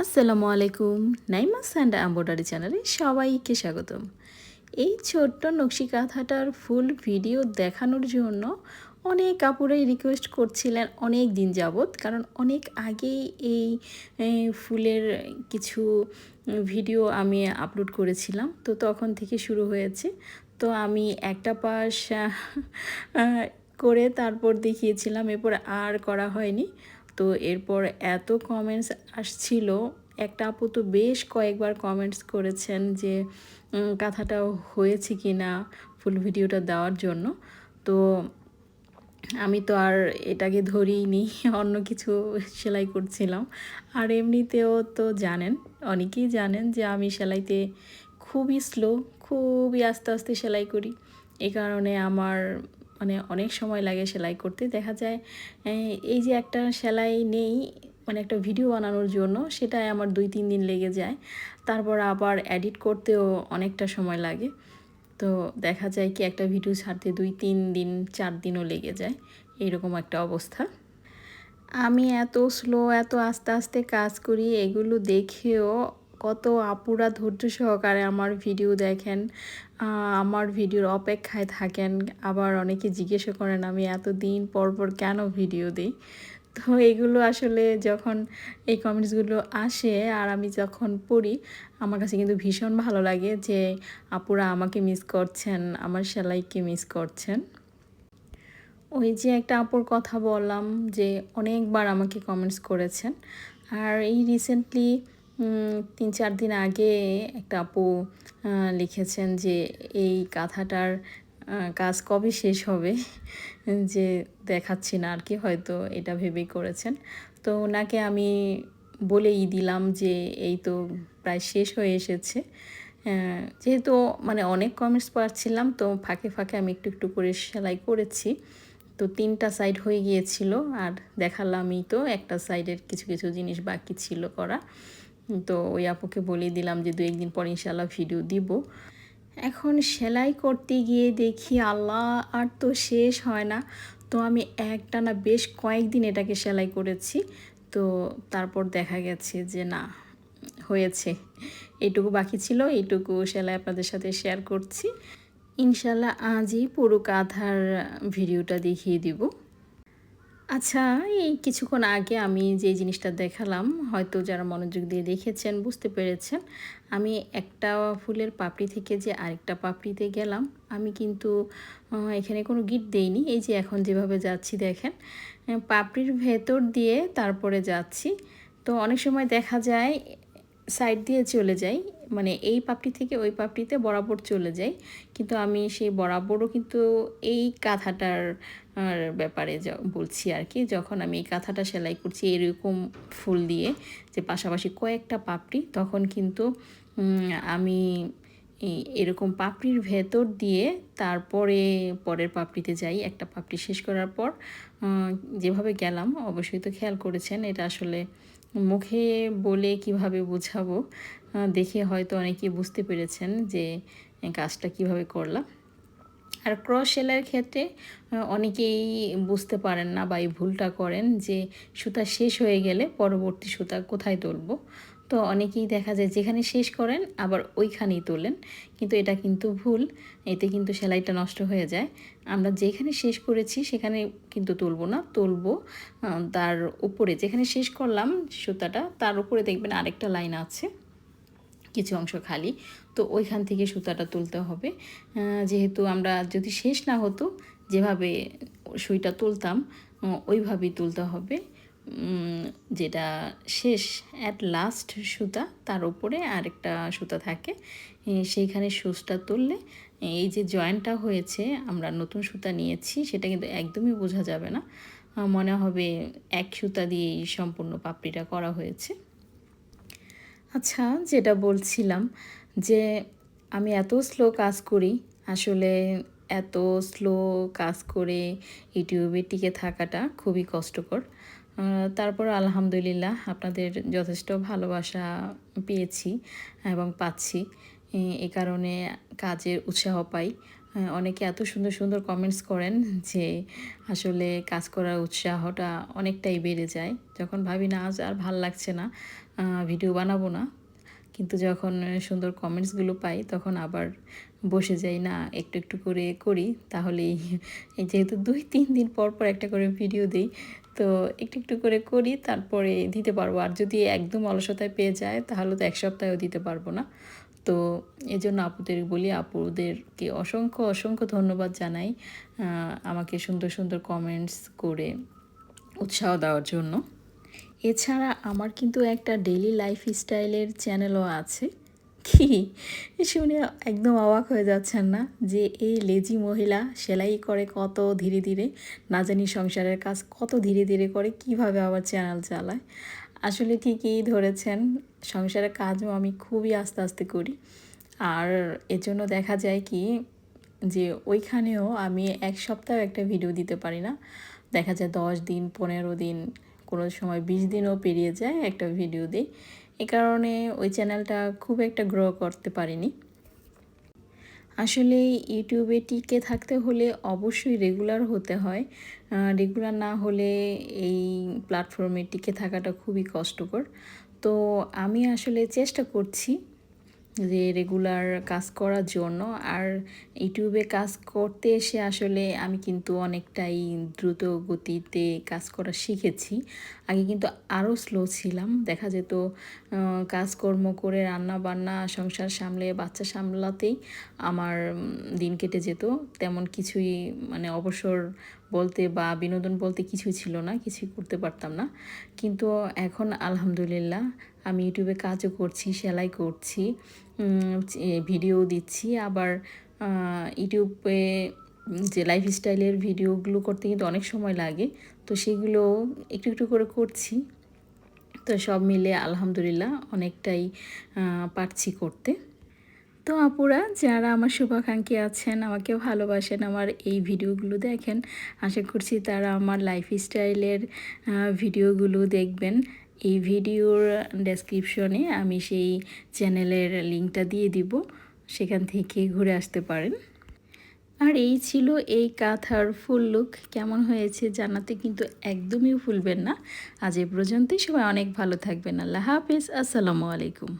আসসালামু আলাইকুম Naima and embroidery চ্যানেলে সবাইকে স্বাগতম। এই ছোট্ট নকশি কাঁথাটার ফুল ভিডিও দেখানোর জন্য অনেক কাপড়েই রিকোয়েস্ট করছিলেন অনেক দিন যাবৎ, কারণ অনেক আগেই এই ফুলের কিছু ভিডিও আমি আপলোড করেছিলাম। তো তখন থেকে শুরু হয়েছে। তো আমি একটা পাশ করে তারপর দেখিয়েছিলাম, এরপর আর করা হয়নি। তো এরপর এত কমেন্টস আসছিল। একটা আপু তো বেশ কয়েকবার কমেন্টস করেছেন যে কাঁথাটা হয়েছে কি না ফুল ভিডিওটা দেওয়ার জন্য। তো আমি তো আর এটাকে ধরিনি, অন্য কিছু সেলাই করছিলাম। আর এমনিতেও তো জানেন, অনেকেই জানেন যে আমি সেলাইতে খুবই স্লো খুবই আস্তে আস্তে সেলাই করি। এই কারণে আমার মানে অনেক সময় লাগে সেলাই করতে। দেখা যায় এই যে একটা সেলাই নেই মানে একটা ভিডিও বানানোর জন্য, সেটাই আমার দুই, তিন দিন লেগে যায়। তারপর আবার এডিট করতেও অনেকটা সময় লাগে। তো দেখা যায় কি একটা ভিডিও ছাড়তে দুই, তিন দিন, চার দিনও লেগে যায়। এরকম একটা অবস্থা। আমি এত স্লো এত আস্তে আস্তে কাজ করি, এগুলো দেখেও কত আপুরা ধৈর্য সহকারে আমার ভিডিও দেখেন আমার ভিডিওর অপেক্ষায় থাকেন, আবার অনেকে জিজ্ঞাসা করেন, আমি এত দিন পর পর কেন ভিডিও দিই? তো এগুলো আসলে যখন এই কমেন্টসগুলো আসে আর আমি যখন পড়ি, আমার কাছে কিন্তু ভীষণ ভালো লাগে যে আপুরা আমাকে মিস করছেন, আমার সেলাইকে মিস করছেন। ওই যে একটা আপুর কথা বললাম যে অনেকবার আমাকে কমেন্টস করেছেন, আর এই রিসেন্টলি তিন চার দিন আগে একটা আপু লিখেছেন যে এই কাঁথাটার কাজ কবে শেষ হবে? যে দেখাচ্ছি না আর কি, হয়তো এটা ভেবেই করেছেন। তো ওনাকে আমি বলেই দিলাম যে এই তো প্রায় শেষ হয়ে এসেছে। যেহেতু মানে অনেক কমেন্টস পাচ্ছিলাম, তো ফাঁকে ফাঁকে আমি একটু একটু করে সেলাই করেছি। তো তিনটা সাইড হয়ে গিয়েছিল, আর দেখালামই তো, একটা সাইডের কিছু কিছু জিনিস বাকি ছিল করা। তো ওই আপুকে বলে দিলাম যে দু একদিন পর ইনশাল্লাহ ভিডিও দিব। এখন সেলাই করতে গিয়ে দেখি আল্লাহ, আর তো শেষ হয় না। তো আমি একটানা বেশ কয়েকদিন এটাকে সেলাই করেছি। তো তারপর দেখা গেছে যে না, হয়েছে। এটুকু বাকি ছিল এইটুকু সেলাই আপনাদের সাথে শেয়ার করছি। ইনশাল্লাহ আজই পুরো কাঁথার ভিডিওটা দেখিয়ে দিব। আচ্ছা এই কিছুক্ষণ আগে আমি যে জিনিসটা দেখালাম, হয়তো যারা মনোযোগ দিয়ে দেখেছেন, বুঝতে পেরেছেন, আমি একটা ফুলের পাপড়ি থেকে যে আরেকটা পাপড়িতে গেলাম, আমি কিন্তু এখানে কোনো গিট দেইনি, এই যে এখন যেভাবে যাচ্ছি দেখেন পাপড়ির ভেতর দিয়ে তারপরে যাচ্ছি, তো অনেক সময় দেখা যায় সাইড দিয়ে চলে যাই। মানে এই পাপড়ি থেকে ওই পাপড়িতে বরাবর চলে যাই। কিন্তু আমি সেই বরাবরও কিন্তু এই কাঁথাটার ব্যাপারে বলছি আর কি, যখন আমি এই কাঁথাটা সেলাই করছি এরকম ফুল দিয়ে যে পাশাপাশি কয়েকটা পাপড়ি, তখন কিন্তু আমি এরকম পাপড়ির ভেতর দিয়ে তারপরে পরের পাপড়িতে যাই। একটা পাপড়ি শেষ করার পর যেভাবে গেলাম, অবশ্যই তো খেয়াল করেছেন, এটা আসলে মুখে বলে কীভাবে বোঝাবো? দেখে হয়তো অনেকে বুঝতে পেরেছেন যে কাজটা কীভাবে করলাম। আর ক্রস সেলাইয়ের ক্ষেত্রে অনেকেই বুঝতে পারেন না বা এই ভুলটা করেন যে সুতা শেষ হয়ে গেলে পরবর্তী সুতা কোথায় তুলব। তো অনেকেই দেখা যায় যেখানে শেষ করেন আবার ওইখানেই তোলেন। কিন্তু এটা কিন্তু ভুল, এতে কিন্তু সেলাইটা নষ্ট হয়ে যায়। আমরা যেখানে শেষ করেছি সেখানে কিন্তু তুলবো না, তুলবো তার উপরে। যেখানে শেষ করলাম সুতাটা, তার উপরে দেখবেন আরেকটা লাইন আছে। কিছু অংশ খালি। তো ওইখান থেকে সুতাটা তুলতে হবে। যেহেতু আমরা যদি শেষ না হতো, যেভাবে সুইটা তুলতাম ওইভাবেই তুলতে হবে। যেটা শেষ অ্যাট লাস্ট সুতা, তার উপরে আরেকটা সুতা থাকে। সেইখানে সুচটা তুললে, এই যে জয়েন্টটা হয়েছে, আমরা নতুন সুতা নিয়েছি, সেটা কিন্তু একদমই বোঝা যাবে না। মনে হবে এক সুতা দিয়েই সম্পূর্ণ পাপড়িটা করা হয়েছে। আচ্ছা যেটা বলছিলাম যে আমি এত স্লো কাজ করি, আসলে এত স্লো কাজ করে ইউটিউবে টিকে থাকাটা খুবই কষ্টকর। তারপর আলহামদুলিল্লাহ আপনাদের যথেষ্ট ভালোবাসা পেয়েছি এবং পাচ্ছি। এ- কারণে কাজের উৎসাহ পাই। অনেকে এত সুন্দর সুন্দর কমেন্টস করেন যে আসলে কাজ করার উৎসাহটা অনেকটাই বেড়ে যায়। যখন ভাবি, না, আজ আর ভালো লাগছে না ভিডিও বানাবো না। কিন্তু যখন সুন্দর কমেন্টসগুলো পাই, তখন আবার বসে যাই, না, একটু একটু করে করি। তাহলেই যেহেতু দুই, তিন দিন পর পর একটা করে ভিডিও দিই, তো একটু একটু করে করি, তারপরে দিতে পারব। আর যদি একদম অলসতায় পেয়ে যায়, তাহলে তো এক সপ্তাহেও দিতে পারব না। তো এই জন্য আপুদের বলি, আপুদেরকে অসংখ্য অসংখ্য ধন্যবাদ জানাই আমাকে সুন্দর সুন্দর কমেন্টস করে উৎসাহ দেওয়ার জন্য। এছাড়া আমার কিন্তু একটা ডেলি লাইফ স্টাইলের চ্যানেলও আছে। কি? শুনে একদম অবাক হয়ে যাচ্ছেন না? যে এই লেজি মহিলা সেলাই করে কত ধীরে ধীরে, না জানি সংসারের কাজ কত ধীরে ধীরে করে, কীভাবে আবার চ্যানেল চালায়? আসলে ঠিকই ধরেছেন, সংসারের কাজও আমি খুবই আস্তে আস্তে করি। আর এর জন্য দেখা যায় কি যে ওইখানেও আমি এক সপ্তাহ একটা ভিডিও দিতে পারি না। দেখা যায় দশ দিন, পনেরো দিন, কোনো সময় বিশ দিনও পেরিয়ে যায় একটা ভিডিও দিই। এ কারণে ওই চ্যানেলটা খুব একটা গ্রো করতে পারিনি। আসলে ইউটিউবে টিকে থাকতে হলে অবশ্যই রেগুলার হতে হয়। রেগুলার না হলে এই প্ল্যাটফর্মে টিকে থাকাটা খুবই কষ্টকর। তো আমি আসলে চেষ্টা করছি যে রেগুলার কাজ করার জন্য। আর ইউটিউবে কাজ করতে এসে আসলে আমি কিন্তু অনেকটাই দ্রুত গতিতে কাজ করা শিখেছি। আগে কিন্তু আরও স্লো ছিলাম। দেখা যেত কাজকর্ম করে রান্না বান্না সংসার সামলে, বাচ্চা সামলাতেই আমার দিন কেটে যেত। তেমন কিছুই মানে অবসর বলতে বা বিনোদন বলতে কিছুই ছিল না, কিছুই করতে পারতাম না। কিন্তু এখন আলহামদুলিল্লাহ আমি ইউটিউবে কাজও করছি, সেলাই করছি ভিডিও দিচ্ছি। আবার ইউটিউবে যে লাইফ স্টাইলের ভিডিওগুলো করতে কিন্তু অনেক সময় লাগে। তো সেগুলো একটু একটু করে করছি। তো সব মিলে আলহামদুলিল্লাহ অনেকটাই পারছি করতে। তো আপুরা, যারা আমার শুভাকাঙ্ক্ষী আছেন, আমাকে ভালোবাসেন, আমার এই ভিডিওগুলো দেখেন, আশা করছি তারা আমার লাইফ স্টাইলের ভিডিওগুলো দেখবেন। এই ভিডিওর ডেসক্রিপশনে আমি সেই চ্যানেলের লিঙ্কটা দিয়ে দিব, সেখান থেকে ঘুরে আসতে পারেন। আর এই ছিল এই কাঁথার ফুল লুক কেমন হয়েছে জানাতে কিন্তু একদমই ভুলবেন না। আজ এ পর্যন্তই, সবাই অনেক ভালো থাকবেন, আল্লাহ হাফিজ, আসসালামু আলাইকুম।